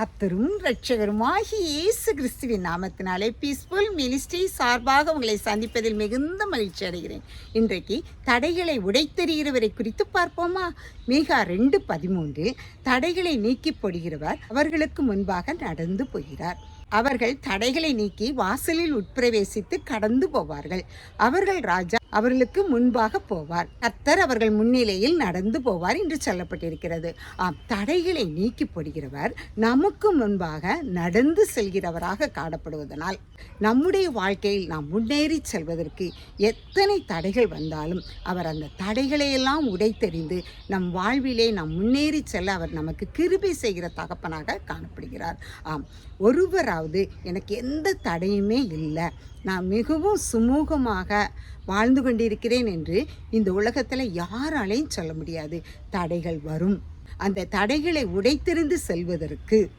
கத்தரும் ரட்சகருமாகி இயேசு கிறிஸ்துவின் நாமத்தினாலே பீஸ்ஃபுல் மினிஸ்ட்ரி சார்பாக உங்களை சந்திப்பதில் மிகுந்த மகிழ்ச்சி அடைகிறேன். இன்றைக்கு தடைகளை உடைத்தெறிகிறவரை குறித்து பார்ப்போமா? மீகா ரெண்டு பதிமூன்றில் தடைகளை நீக்கி போடுகிறவர் அவர்களுக்கு முன்பாக நடந்து போகிறார். அவர்கள் தடைகளை நீக்கி வாசலில் உட்பிரவேசித்து கடந்து போவார்கள். அவர்கள் ராஜா அவர்களுக்கு முன்பாக போவார். கர்த்தர் அவர்கள் முன்னிலையில் நடந்து போவார் என்று சொல்லப்பட்டிருக்கிறது. ஆம் தடைகளை நீக்கி போடுகிறவர் நமக்கு முன்பாக நடந்து செல்கிறவராக காணப்படுவதனால் நம்முடைய வாழ்க்கையில் நாம் முன்னேறி செல்வதற்கு எத்தனை தடைகள் வந்தாலும் அவர் அந்த தடைகளையெல்லாம் உடைத்தெறிந்து நம் வாழ்விலே நாம் முன்னேறி செல்ல அவர் நமக்கு கிருபை செய்கிற தகப்பனாக காணப்படுகிறார். ஆம் ஒருவராவது எனக்கு எந்த தடையுமே இல்லை. நான் மிகவும் சுமூகமாக வாழ்ந்து கொண்டிருக்கிறேன் என்று இந்த உலகத்தில் யாராலையும் சொல்ல முடியாது. தடைகள் வரும். அந்த தடைகளை உடைத்திருந்து செல்வதற்கு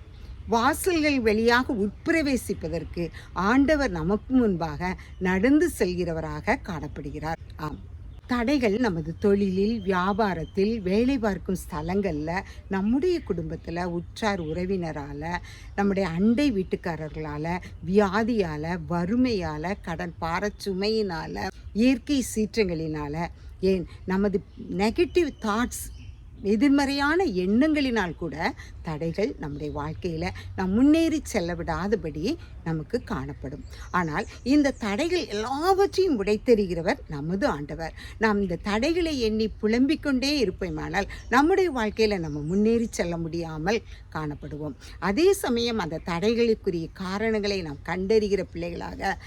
வாசல்கள் வழியாக உட்பிரவேசிப்பதற்கு ஆண்டவர் நமக்கு முன்பாக நடந்து செல்கிறவராக காணப்படுகிறார். ஆம். தடைகள் நமது தொழிலில் வியாபாரத்தில் வேலை பார்க்கும் ஸ்தலங்களில் நம்முடைய குடும்பத்தில் உற்றார் உறவினரால் நம்முடைய அண்டை வீட்டுக்காரர்களால் வியாதியால் வறுமையால் கடன் பாரச்சுமையினால் இயற்கை சீற்றங்களினால் ஏன் நமது நெகட்டிவ் தாட்ஸ் எதிர்மறையான எண்ணங்களினால் கூட தடைகள் நம்முடைய வாழ்க்கையில் நாம் முன்னேறி செல்ல விடாதபடி நமக்கு காணப்படும். ஆனால் இந்த தடைகள் எல்லாவற்றையும் உடைத்தெறிகிறவர் நமது ஆண்டவர். நாம் இந்த தடைகளை எண்ணி புலம்பிக் கொண்டே இருப்போமானால் நம்முடைய வாழ்க்கையில் நம்ம முன்னேறி செல்ல முடியாமல் காணப்படுவோம். அதே சமயம் அந்த தடைகளுக்குரிய காரணங்களை நாம் கண்டறிகிற பிள்ளைகளாக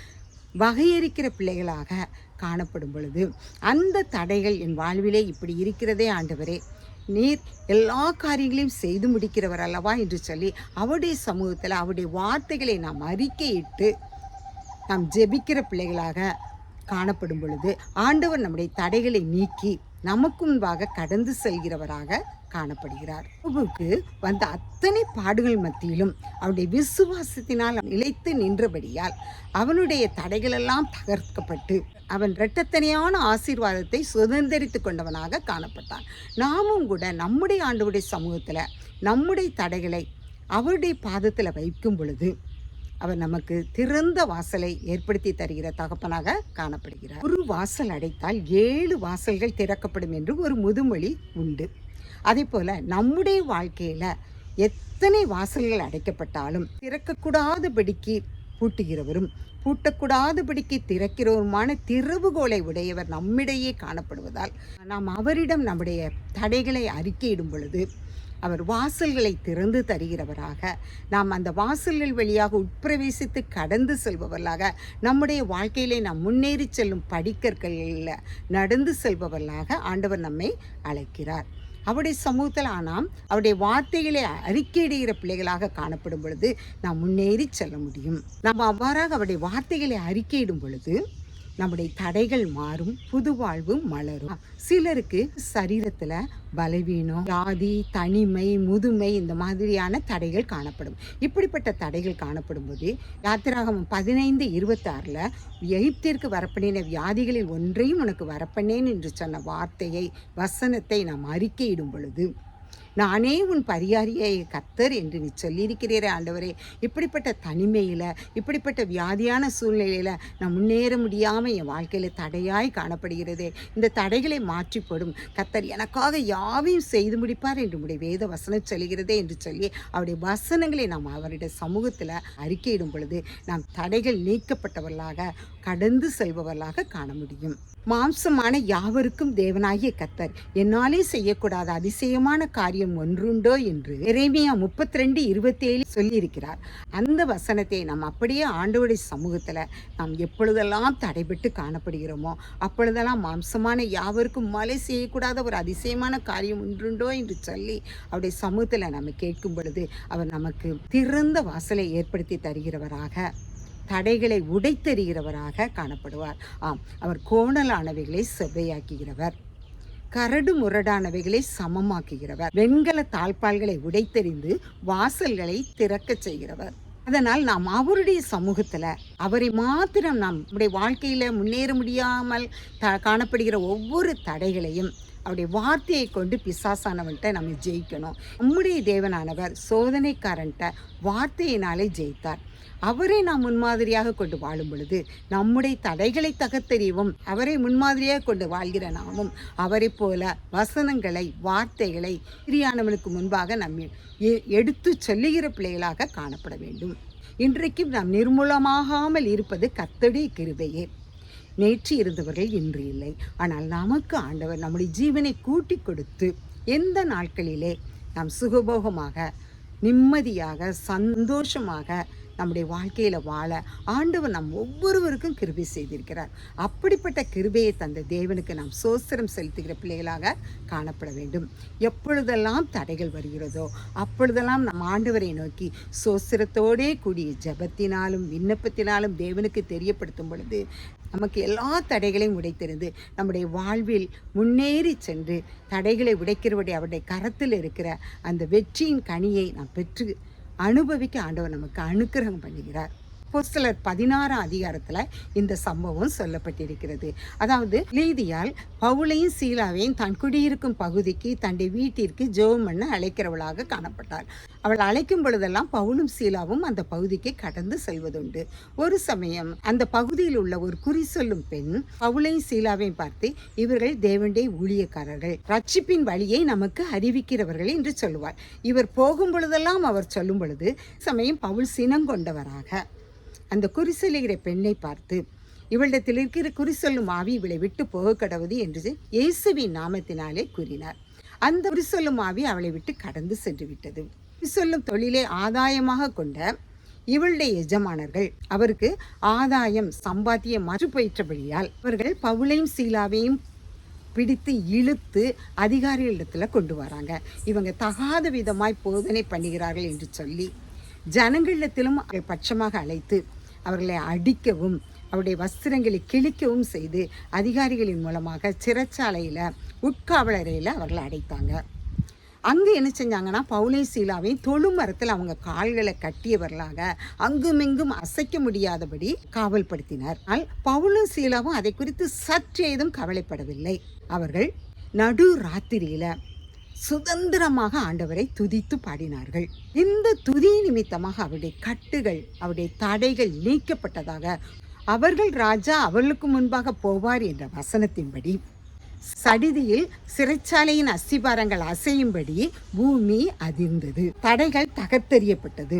வகையறிக்கிற பிள்ளைகளாக காணப்படும் பொழுது அந்த தடைகள் என் வாழ்விலே இப்படி இருக்கிறதே ஆண்டவரே நீர் எல்லா காரியங்களையும் செய்து முடிக்கிறவர் அல்லவா என்று சொல்லி அவருடைய சமூகத்தில் அவருடைய வார்த்தைகளை நாம் அறிக்கையிட்டு நாம் ஜெபிக்கிற பிள்ளைகளாக காணப்படும் பொழுது ஆண்டவர் நம்முடைய தடைகளை நீக்கி நமக்கு முன்பாக கடந்து செல்கிறவராக காணப்படுகிறார். பிரபுவுக்கு வந்த அத்தனை பாடுகள் மத்தியிலும் அவருடைய விசுவாசத்தினால் நிலைத்து நின்றபடியால் அவனுடைய தடைகளெல்லாம் தகர்க்கப்பட்டு அவன் இரட்டத்தனையான ஆசீர்வாதத்தை சுதந்திரித்து கொண்டவனாக காணப்பட்டான். நாமும் கூட நம்முடைய ஆண்டுடைய சமூகத்தில் நம்முடைய தடைகளை அவருடைய பாதத்தில் வைக்கும் பொழுது அவர் நமக்கு திறந்த வாசலை ஏற்படுத்தி தருகிற தகப்பனாக காணப்படுகிறார். ஒரு வாசல் அடைத்தால் ஏழு வாசல்கள் திறக்கப்படும் என்று ஒரு முதுமொழி உண்டு. அதே போல் நம்முடைய வாழ்க்கையில் எத்தனை வாசல்கள் அடைக்கப்பட்டாலும் திறக்கக்கூடாதபடிக்கு பூட்டுகிறவரும் பூட்டக்கூடாதபடிக்கு திறக்கிறவருமான திறவுகோலை உடையவர் நம்மிடையே காணப்படுவதால் நாம் அவரிடம் நம்முடைய தடைகளை அறிக்கையிடும் பொழுது அவர் வாசல்களை திறந்து தருகிறவராக நாம் அந்த வாசல்கள் வழியாக உட்பிரவேசித்து கடந்து செல்பவர்களாக நம்முடைய வாழ்க்கையிலே நாம் முன்னேறி செல்லும் படிக்கற்களில் நடந்து செல்பவர்களாக ஆண்டவர் நம்மை அழைக்கிறார். அவருடைய சமூகத்தில் ஆனால் அவருடைய வார்த்தைகளை அறிக்கையிடுகிற பிள்ளைகளாக காணப்படும் பொழுது நாம் முன்னேறி செல்ல முடியும். நாம் அவ்வாறாக அவருடைய வார்த்தைகளை அறிக்கையிடும் பொழுது நம்முடைய தடைகள் மாறும் புது வாழ்வு மலரும். சிலருக்கு சரீரத்தில் பலவீனம் வியாதி தனிமை முதுமை இந்த மாதிரியான தடைகள் காணப்படும். இப்படிப்பட்ட தடைகள் காணப்படும் போது யாத்திராகமம் பதினைந்து இருபத்தாறில் எகிப்திற்கு வரப்பண்ணின வியாதிகளில் ஒன்றையும் உனக்கு வரப்பண்ணேன் என்று சொன்ன வார்த்தையை வசனத்தை நாம் அறிக்கையிடும் பொழுது நானே உன் பரிகாரியை கத்தர் என்று நீ சொல்லியிருக்கிறீரே ஆண்டவரே. இப்படிப்பட்ட தனிமையில் இப்படிப்பட்ட வியாதியான சூழ்நிலையில் நான் முன்னேற முடியாமல் என் வாழ்க்கையில் தடையாய் காணப்படுகிறதே. இந்த தடைகளை மாற்றிப்படும். கத்தர் எனக்காக யாவையும் செய்து முடிப்பார் என்று உடைய வேத வசனம் சொல்கிறதே என்று சொல்லி அவருடைய வசனங்களை நாம் அவருடைய சமூகத்தில் அறிக்கையிடும் பொழுது நாம் தடைகள் நீக்கப்பட்டவர்களாக கடந்து செல்பவர்களாக காண முடியும். மாம்சமான யாவருக்கும் தேவனாகிய கத்தர் என்னாலே செய்யக்கூடாத அதிசயமான காரியம் காரியம் ஒன்றுண்டோ என்று எரேமியா முப்பத்தி ரெண்டு இருபத்தி ஏழு சொல்லியிருக்கிறார். அந்த வசனத்தை நாம் அப்படியே ஆண்டவருடைய சமூகத்தில் நாம் எப்பொழுதெல்லாம் தடைபட்டு காணப்படுகிறோமோ அப்பொழுதெல்லாம் மாம்சமான யாவருக்கும் மலை செய்யக்கூடாத ஒரு அதிசயமான காரியம் ஒன்றுண்டோ என்று சொல்லி அவருடைய சமூகத்தில் நம்ம கேட்கும் பொழுது அவர் நமக்கு திறந்த வாசலை ஏற்படுத்தி தருகிறவராக தடைகளை உடைத்தெறிகிறவராக காணப்படுவார். ஆம் அவர் கோணலானவைகளை செவ்வையாக்குகிறவர். கரடு முரடானவைகளை சமமாக்குகிறவர். வெண்கல தாழ்பால்களை உடைத்தெறிந்து வாசல்களை திறக்கச் செய்கிறவர். அதனால் நாம் அவருடைய சமூகத்தில் அவரை மாத்திரம் நாம் நம்முடைய வாழ்க்கையில் முன்னேற முடியாமல் த காணப்படுகிற ஒவ்வொரு தடைகளையும் அவருடைய வார்த்தையை கொண்டு பிசாசானவன்கிட்ட நம்ம ஜெயிக்கணும். நம்முடைய தேவனானவர் சோதனைக்காரன்ட்ட வார்த்தையினாலே ஜெயித்தார். அவரை நாம் முன்மாதிரியாக கொண்டு வாழும் பொழுது நம்முடைய தடைகளை தகர்த்தெறியவும் அவரை முன்மாதிரியாக கொண்டு வாழ்கிற நாமும் அவரை போல வசனங்களை வார்த்தைகளை பிரியானவனுக்கு முன்பாக நம்ம எ- எடுத்து சொல்லுகிற பிள்ளைகளாக காணப்பட வேண்டும். இன்றைக்கும் நாம் நிர்மூலமாகாமல் இருப்பது கத்தடி கிருபையே. நேற்று இருந்தவர்கள் இன்று இல்லை. ஆனால் நமக்கு ஆண்டவர் நம்முடைய ஜீவனை கூட்டி கொடுத்து எந்த நாட்களிலே நாம் சுகபோகமாக நிம்மதியாக சந்தோஷமாக நம்முடைய வாழ்க்கையில் வாழ ஆண்டவர் நம் ஒவ்வொருவருக்கும் கிருபை செய்திருக்கிறார். அப்படிப்பட்ட கிருபையை தந்த தேவனுக்கு நாம் சோஸ்திரம் செலுத்துகிற பிள்ளைகளாக காணப்பட வேண்டும். எப்பொழுதெல்லாம் தடைகள் வருகிறதோ அப்பொழுதெல்லாம் நம் ஆண்டவரை நோக்கி சோஸ்திரத்தோடே கூடிய ஜெபத்தினாலும் விண்ணப்பத்தினாலும் தேவனுக்கு தெரியப்படுத்தும் பொழுது நமக்கு எல்லா தடைகளையும் உடைத்திருந்து நம்முடைய வாழ்வில் முன்னேறி சென்று தடைகளை உடைக்கிறவருடைய அவருடைய கரத்தில் இருக்கிற அந்த வெற்றியின் கனியை நாம் பெற்று அனுபவிக்க ஆண்டவர் நமக்கு அனுக்கிரகம் பண்ணுகிறார். அப்போஸ்தலர் பதினாறாம் அதிகாரத்தில் இந்த சம்பவம் சொல்லப்பட்டிருக்கிறது. அதாவது லீதியால் பவுலையும் சீலாவையும் தான் குடியிருக்கும் பகுதிக்கு தன்னுடைய வீட்டிற்கு ஜெபம் பண்ண அழைக்கிறவளாக காணப்பட்டாள் அவள் அழைக்கும் பொழுதெல்லாம் பவுலும் சீலாவும் அந்த பகுதிக்கு கடந்து செல்வதுண்டு. ஒரு சமயம் அந்த பகுதியில் உள்ள ஒரு குறி சொல்லும் பெண் பவுலையும் சீலாவையும் பார்த்து இவர்கள் தேவண்டே ஊழியக்காரர்கள். ரட்சிப்பின் வழியை நமக்கு அறிவிக்கிறவர்கள் என்று சொல்லுவார் இவர் போகும் பொழுதெல்லாம் அவர் சொல்லும் பொழுது சமயம் பவுல் சினங்கொண்டவராக அந்த குறிசொல்லுகிற பெண்ணை பார்த்து இவளிடத்தில் இருக்கிற குறிசொல்லும் ஆவி இவளை விட்டு போக கடவுது என்று இயேசுவின் நாமத்தினாலே கூறினார். அந்த குறிசொல்லும் ஆவி அவளை விட்டு கடந்து சென்று விட்டது. குறிசொல்லும் தொழிலை ஆதாயமாக கொண்ட இவளுடைய எஜமானர்கள் அவருக்கு ஆதாயம் சம்பாத்தியம் மறு போயிற்றபடியால் அவர்கள் பவுளையும் சீலாவையும் பிடித்து இழுத்து அதிகாரிகளிடத்தில் கொண்டு வராங்க. இவங்க தகாத விதமாய் போதனை பண்ணுகிறார்கள் என்று சொல்லி ஜனங்களிடத்திலும் அவர்கள் பட்சமாக அழைத்து அவர்களை அடிக்கவும் அவருடைய வஸ்திரங்களை கிழிக்கவும் செய்து அதிகாரிகளின் மூலமாக சிறைச்சாலையில் உட்காவலறையில் அவர்களை அடைத்தாங்க. அங்கே என்ன செஞ்சாங்கன்னா பவுலை சீலாவையும் தொழு மரத்தில் அவங்க கால்களை கட்டியவர்களாக அங்குமிங்கும் அசைக்க முடியாதபடி காவல்படுத்தினார். ஆனால் பவுலும் சீலாவும் அதை குறித்து சற்றேதும் கவலைப்படவில்லை. அவர்கள் நடு ராத்திரியில சுதந்திரமாக ஆண்டவரை துதித்து பாடினார்கள். இந்த துதி நிமித்தமாக அவருடைய கட்டுகள் அவருடைய தடைகள் நீக்கப்பட்டதாக அவர்கள் ராஜா அவர்களுக்கு முன்பாக போவார் என்ற வசனத்தின்படி சடிதியில் சிறைச்சாலையின் அஸ்திபாரங்கள் அசையும்படி பூமி அதிர்ந்தது. தடைகள் தகர்த்தெறியப்பட்டது.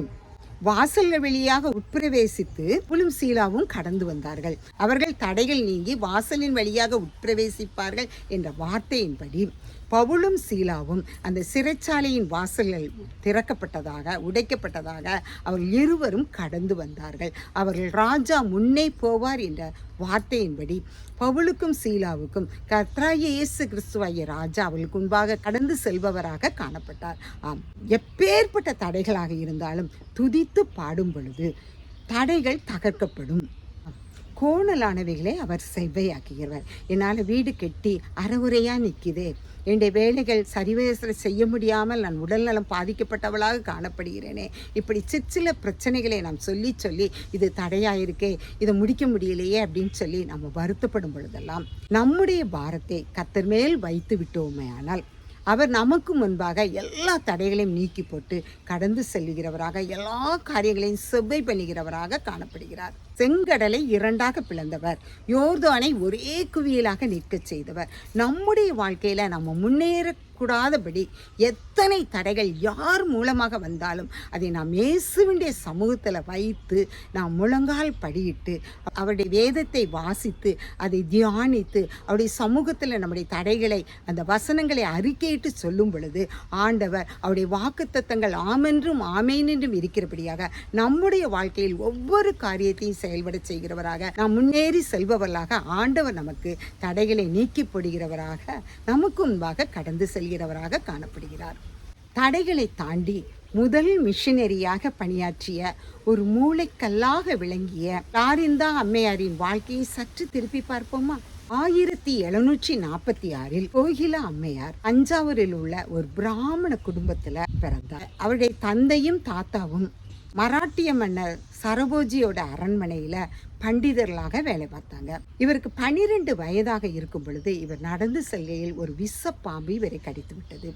வாசல்கள் வழியாக உட்பிரவேசித்து புலும் சீலாவும் கடந்து வந்தார்கள். அவர்கள் தடைகள் நீங்கி வாசலின் வழியாக உட்பிரவேசிப்பார்கள் என்ற வார்த்தையின்படி பவுலும் சீலாவும் அந்த சிறைச்சாலையின் வாசல்கள் திறக்கப்பட்டதாக உடைக்கப்பட்டதாக அவர்கள் இருவரும் கடந்து வந்தார்கள். அவர்கள் ராஜா முன்னே போவார் என்ற வார்த்தையின்படி பவுலுக்கும் சீலாவுக்கும் கத்ராய இயேசு கிறிஸ்துவாய ராஜா அவளுக்கு முன்பாக கடந்து செல்பவராக காணப்பட்டார். ஆம் எப்பேற்பட்ட தடைகளாக இருந்தாலும் துதித்து பாடும் பொழுது தடைகள் தகர்க்கப்படும். கோணலானவைகளை அவர் செவ்வையாக்குகிறார். என்னால் வீடு கெட்டி அறவுரையாக நிற்கிது என்னுடைய வேலைகள் சரிவர செய்ய முடியாமல் நான் உடல்நலம் பாதிக்கப்பட்டவளாக காணப்படுகிறேனே. இப்படி சிற்சில பிரச்சனைகளை நாம் சொல்லி சொல்லி இது தடையாயிருக்கே இதை முடிக்க முடியலையே அப்படின்னு சொல்லி நம்ம வருத்தப்படும் பொழுதெல்லாம் நம்முடைய பாரத்தை கத்தர் மேல் வைத்து விட்டோமே ஆனால் அவர் நமக்கு முன்பாக எல்லா தடைகளையும் நீக்கி போட்டு கடந்து செல்கிறவராக எல்லா காரியங்களையும் செவ்வை பண்ணுகிறவராக காணப்படுகிறார். செங்கடலை இரண்டாக பிளந்தவர். யோர்தானை ஒரே குவியலாக நிற்கச் செய்தவர். நம்முடைய வாழ்க்கையில் நம்ம முன்னேற கூடாதபடி எத்தனை தடைகள் யார் மூலமாக வந்தாலும் அதை நாம் இயேசுவினுடைய சமூகத்தில் வைத்து நாம் முழங்கால் படியிட்டு அவருடைய வேதத்தை வாசித்து அதை தியானித்து அவருடைய சமூகத்தில் நம்முடைய தடைகளை அந்த வசனங்களை அறிக்கையிட்டு சொல்லும் பொழுது ஆண்டவர் அவருடைய வாக்குத்தத்தங்கள் ஆமென்றும் ஆமேன் என்றும் இருக்கிறபடியாக நம்முடைய வாழ்க்கையில் ஒவ்வொரு காரியத்தையும் செயல்பட செய்கிறவராக நாம் முன்னேறி செல்பவர்களாக ஆண்டவர் நமக்கு தடைகளை நீக்கி போடுகிறவராக நமக்கு முன்பாக கடந்து செல்கிறவராக காணப்படுகிறார். தடைகளை தாண்டி முதல் மிஷினரியாக பணியாற்றிய ஒரு மூளைக்கல்லாக விளங்கிய லாரிந்தா அம்மையாரின் வாழ்க்கையை சற்று திருப்பி பார்ப்போமா? ஆயிரத்தி எழுநூற்றி நாற்பத்தி ஆறில் கோகிலா அம்மையார் தஞ்சாவூரில் உள்ள ஒரு பிராமண குடும்பத்தில் பிறந்தார். அவருடைய தந்தையும் தாத்தாவும் மராட்டிய மன்னர் சரபோஜியோட அரண்மனையில் பண்டிதர்களாக வேலை பார்த்தாங்க. இவருக்கு பனிரெண்டு வயதாக இருக்கும் பொழுது இவர் நடந்து செல்கையில் ஒரு விஷப்பாம்பு இவரை கடித்து விட்டது.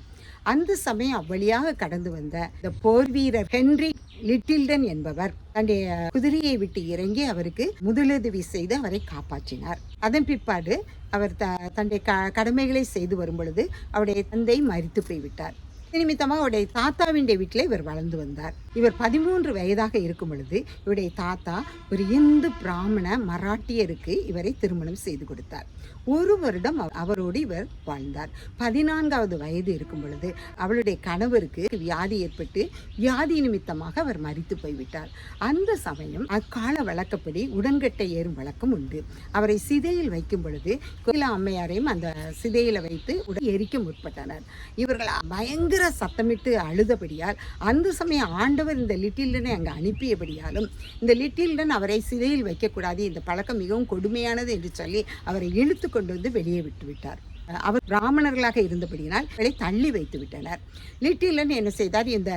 அந்த சமயம் அவ்வழியாக கடந்து வந்த இந்த போர் வீரர் ஹென்றி லிட்டில்டன் என்பவர் தன்னுடைய குதிரையை விட்டு இறங்கி அவருக்கு முதலுதவி செய்து அவரை காப்பாற்றினார். அதன் பிற்பாடு அவர் த தன்னுடைய க கடமைகளை செய்து வரும் பொழுது அவருடைய தந்தை மறித்து போய்விட்டார். நிமித்தமாக இவருடைய தாத்தாவின் வீட்டில் இவர் வளர்ந்து வந்தார். இவர் பதிமூன்று வயதாக இருக்கும் பொழுது இவருடைய தாத்தா ஒரு இந்து பிராமண மராட்டியருக்கு இவரை திருமணம் செய்து கொடுத்தார். ஒரு வருடம் அவரோடு இவர் வாழ்ந்தார். பதினான்காவது வயது இருக்கும் பொழுது அவளுடைய கணவருக்கு வியாதி ஏற்பட்டு வியாதி நிமித்தமாக அவர் மறித்து போய்விட்டார். அந்த சமயம் அக்கால வழக்கப்படி உடன்கட்டை ஏறும் வழக்கம் உண்டு. அவரை சிதையில் வைக்கும் பொழுது கோயிலா அம்மையாரையும் அந்த சிதையில வைத்து உடன் எரிக்க முற்பட்டனர். இவர்கள் பயங்கர சத்தமிட்டு அழுதபடியால் அந்த சமயம் ஆண்டவர் இந்த லிட்டில்டனை அங்கு அனுப்பியபடியாலும் இந்த லிட்டில்டன் அவரை சிறையில் வைக்கக்கூடாது. இந்த பழக்கம் மிகவும் கொடுமையானது என்று சொல்லி அவரை இழுத்து கொண்டு வந்து வெளியே விட்டு விட்டார் அவர் பிராமணர்களாக இருந்தபடியினால் அவரை தள்ளி வைத்து விட்டனர். லிட்டிலன் என்ன செய்தார்? இந்த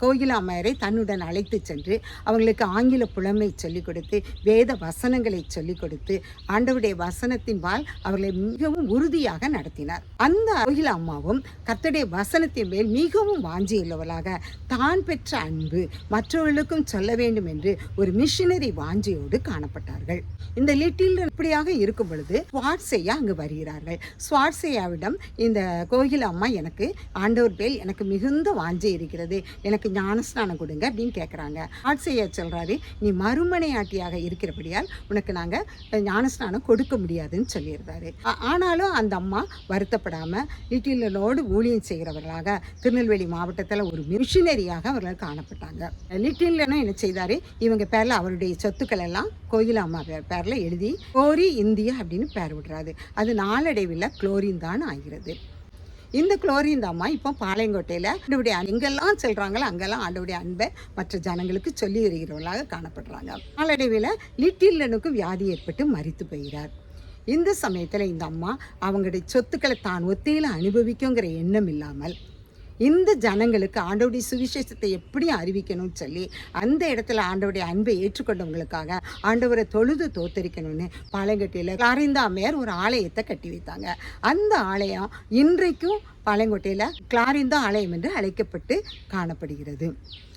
கோகிலா அம்மையரை தன்னுடன் அழைத்து சென்று அவங்களுக்கு ஆங்கில புலமை சொல்லிக் கொடுத்து வேத வசனங்களை சொல்லிக் கொடுத்து ஆண்டவுடைய வசனத்தின் வாழ் அவர்களை மிகவும் உறுதியாக நடத்தினார். அந்த கோகிலா அம்மாவும் கத்தடைய வசனத்தின் மேல் மிகவும் வாஞ்சியுள்ளவளாக தான் பெற்ற அன்பு மற்றவர்களுக்கும் சொல்ல வேண்டும் என்று ஒரு மிஷினரி வாஞ்சியோடு காணப்பட்டார்கள். இந்த லிட்டில் இப்படியாக இருக்கும் பொழுது ஸ்வாட்சையா அங்கு வருகிறார்கள். ஸ்வாட்சையாவிடம் இந்த கோகில அம்மா எனக்கு ஆண்டவர் பேர் எனக்கு மிகுந்த வாஞ்சி இருக்கிறது. எனக்கு ஞானஸ்நானம் கொடுங்க அப்படின்னு கேட்குறாங்க ஸ்வாட்சையா சொல்றாரு நீ மறுமனையாட்டியாக இருக்கிறபடியால் உனக்கு நாங்கள் ஞானஸ்நானம் கொடுக்க முடியாதுன்னு சொல்லியிருந்தாரு. ஆனாலும் அந்த அம்மா வருத்தப்படாமல் லிட்டிலனோடு ஊழியம் செய்கிறவர்களாக திருநெல்வேலி மாவட்டத்தில் ஒரு மிஷினரியாக அவர்கள் காணப்பட்டாங்க. லிட்டிலனும் என்ன செய்தார் இவங்க பேரில் அவருடைய சொத்துக்கள் எல்லாம் கோயில் அம்மா பேர் பேரில் எழுதி கோரி இந்தியா அப்படின்னு பேர் விடுறாரு. அது நாளடைவில் குளோரின் தான் ஆகிறது. இந்த குளோரின் அம்மா இப்போ பாளையங்கோட்டையில் ஆண்டவுடைய எங்கெல்லாம் சொல்கிறாங்களோ அங்கெல்லாம் ஆண்டவுடைய அன்பை மற்ற ஜனங்களுக்கு சொல்லி வருகிறவர்களாக காணப்படுறாங்க. நாளடைவில் லிட்டில்லனுக்கும் வியாதி ஏற்பட்டு மறித்து போகிறார் இந்த சமயத்தில் இந்த அம்மா அவங்களுடைய சொத்துக்களை தான் ஒத்தையில் அனுபவிக்குங்கிற எண்ணம் இல்லாமல் இந்த ஜனங்களுக்கு ஆண்டவருடைய சுவிசேஷத்தை எப்படி அறிவிக்கணும்னு சொல்லி அந்த இடத்துல ஆண்டவருடைய அன்பை ஏற்றுக்கொண்டவங்களுக்காக ஆண்டவரை தொழுது தோத்தரிக்கணும்னு பழங்கட்டியில் கிளாரிந்தா அம்மையார் ஒரு ஆலயத்தை கட்டி வைத்தாங்க. அந்த ஆலயம் இன்றைக்கும் பழங்கொட்டையில் கிளாரிந்தா ஆலயம் என்று அழைக்கப்பட்டு காணப்படுகிறது.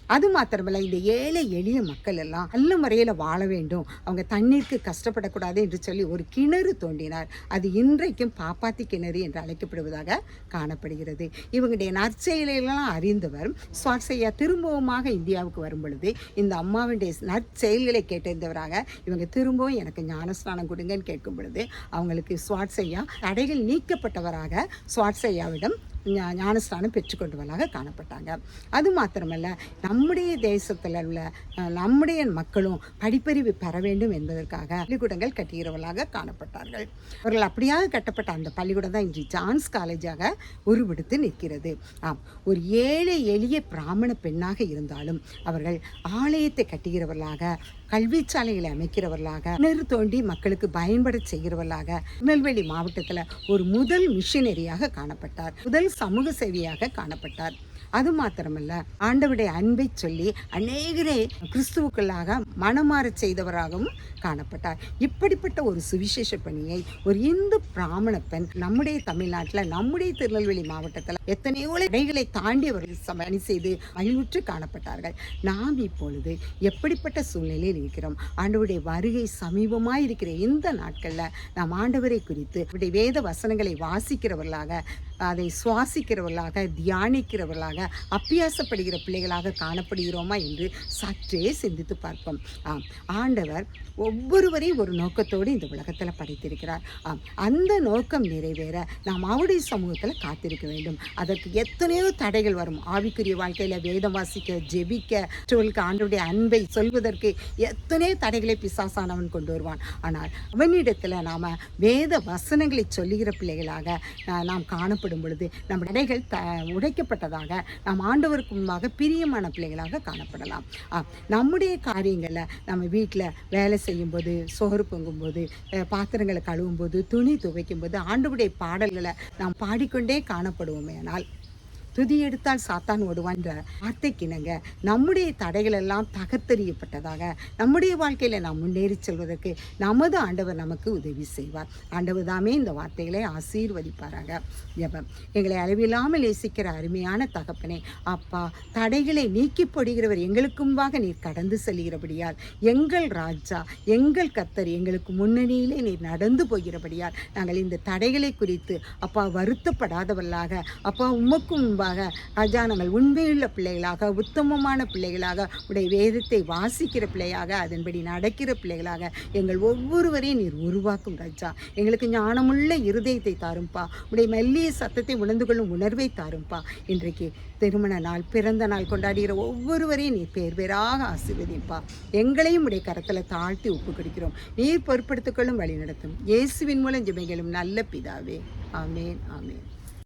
அது மாத்திரமல்ல இந்த ஏழை எளிய மக்கள் எல்லாம் நல்ல முறையில் வாழ வேண்டும். அவங்க தண்ணீருக்கு கஷ்டப்படக்கூடாது என்று சொல்லி ஒரு கிணறு தோண்டினார். அது இன்றைக்கும் பாப்பாத்தி கிணறு என்று அழைக்கப்படுவதாக காணப்படுகிறது. இவங்களுடைய நற்செயலையெல்லாம் அறிந்தவர் சுவாசையா திரும்பவுமாக இந்தியாவுக்கு வரும் பொழுது இந்த அம்மாவுடைய நற்செயல்களை கேட்டிருந்தவராக இவங்க திரும்பவும் எனக்கு ஞானஸ்நானம் கொடுங்கன்னு கேட்கும் பொழுது அவங்களுக்கு சுவாட்சையா தடைகள் நீக்கப்பட்டவராக சுவாட்சையாவிடம் ஞா- ஞானஸ்நானம் பெற்றுக்கொண்டவர்களாக காணப்பட்டாங்க. அது மாத்திரமல்ல நம்முடைய தேசத்தில் உள்ள நம்முடைய மக்களும் படிப்பறிவு பெற வேண்டும் என்பதற்காக பள்ளிக்கூடங்கள் கட்டுகிறவர்களாக காணப்பட்டார்கள். அவர்கள் அப்படியாக கட்டப்பட்ட அந்த பள்ளிக்கூடம் தான் இன்று ஜான்ஸ் காலேஜாக உருவெடுத்து நிற்கிறது. ஆம் ஒரு ஏழை எளிய பிராமண பெண்ணாக இருந்தாலும் அவர்கள் ஆலயத்தை கட்டுகிறவர்களாக கல்விச்சாலைகளை அமைக்கிறவர்களாக கிணறு தோண்டி மக்களுக்கு பயன்பட செய்கிறவர்களாக திருநெல்வேலி மாவட்டத்தில் ஒரு முதல் மிஷினரியாக காணப்பட்டார். முதல் சமூக சேவையாக காணப்பட்டார். அது மாத்திரமல்ல ஆண்டவருடைய அன்பை சொல்லி அநேகரை கிறிஸ்துவுக்களாக மனமாற செய்தவராகவும் காணப்பட்டார். இப்படிப்பட்ட ஒரு சுவிசேஷ பணியை ஒரு இந்து பிராமண பெண் நம்முடைய தமிழ்நாட்டில் நம்முடைய திருநெல்வேலி மாவட்டத்தில் எத்தனையோ இடைகளை தாண்டி அவர்கள் ச- பணி செய்து மகிழ்வுற்று காணப்பட்டார்கள். நாம் இப்பொழுது எப்படிப்பட்ட சூழ்நிலையில் இருக்கிறோம்? ஆண்டவருடைய வருகை சமீபமாக இருக்கிற இந்த நாட்களில் நாம் ஆண்டவரை குறித்து அவருடைய வேத வசனங்களை வாசிக்கிறவர்களாக அதை சுவாசிக்கிறவர்களாக தியானிக்கிறவர்களாக அப்பியாசப்படுகிற பிள்ளைகளாக காணப்படுகிறோமா என்று சற்றே சிந்தித்து பார்ப்போம். ஆம் ஆண்டவர் ஒவ்வொருவரையும் ஒரு நோக்கத்தோடு இந்த உலகத்தில் படைத்திருக்கிறார். ஆம் அந்த நோக்கம் நிறைவேற நாம் அவருடைய சமூகத்தில் காத்திருக்க வேண்டும். அதற்கு எத்தனையோ தடைகள் வரும். ஆவிக்குரிய வாழ்க்கையில் வேதம் வாசிக்க ஜெபிக்க மற்றவர்களுக்கு ஆண்டவருடைய அன்பை சொல்வதற்கு எத்தனையோ தடைகளை பிசாசானவன் கொண்டு வருவான். ஆனால் அவனிடத்தில் நாம் வேத வசனங்களை சொல்லுகிற பிள்ளைகளாக நாம் காணப்படும் பொழுது நம் தடைகள் த உடைக்கப்பட்டதாக நாம் ஆண்டவருக்கு முன்பாக பிரியமான பிள்ளைகளாக காணப்படலாம். நம்முடைய காரியங்களில் நம்ம வீட்டில் வேலை செய்யும்போது சோறு பொங்கும்போது பாத்திரங்களை பாத்திரங்களை கழுவும்போது துணி துவைக்கும்போது ஆண்டவுடைய பாடல்களை நாம் பாடிக்கொண்டே காணப்படுவோமே ஆனால் துதி எடுத்தால் சாத்தான் ஓடுவான்ற வார்த்தைக்கிணங்க. நம்முடைய தடைகள் எல்லாம் தகர்த்தெறியப்பட்டதாக நம்முடைய வாழ்க்கையில் நாம் முன்னேறி செல்வதற்கு நமது ஆண்டவர் நமக்கு உதவி செய்வார். ஆண்டவர் தாமே இந்த வார்த்தைகளை ஆசீர்வதிப்பாராக. ஜபம். எங்களை அளவில்லாமல் நேசிக்கிற அருமையான தகப்பனே அப்பா தடைகளை நீக்கி போடுகிறவர் எங்களுக்கு நீர் கடந்து செல்கிறபடியால் எங்கள் ராஜா எங்கள் கத்தர் எங்களுக்கு முன்னணியிலே நீர் நடந்து போகிறபடியால் நாங்கள் இந்த தடைகளை குறித்து அப்பா வருத்தப்படாதவர்களாக அப்பா உமக்கும் முன்பாக ராஜா நாங்கள் உண்மையுள்ள பிள்ளைகளாக உத்தமமான பிள்ளைகளாக உடைய வேதத்தை வாசிக்கிற பிள்ளையாக அதன்படி நடக்கிற பிள்ளைகளாக எங்கள் ஒவ்வொருவரையும் நீர் உருவாக்கும் ராஜா. எங்களுக்கு ஞானமுள்ள இருதயத்தை தாரும்பா. உடைய மெல்லிய சத்தத்தை உணர்ந்து கொள்ளும் உணர்வை தாரும்பா. இன்றைக்கு திருமண நாள் பிறந்த நாள் கொண்டாடுகிற ஒவ்வொருவரையும் நீர் பேர் பேராக ஆசீர்வதிப்பா. எங்களையும் உடைய கரத்தில் தாழ்த்தி ஒப்பு கொடுக்கிறோம். நீர் பொறுப்படுத்திக் கொள்ளும் வழி நடத்தும் இயேசுவின் மூலம் ஜெபங்களும் நல்ல பிதாவே. ஆமேன் ஆமேன்.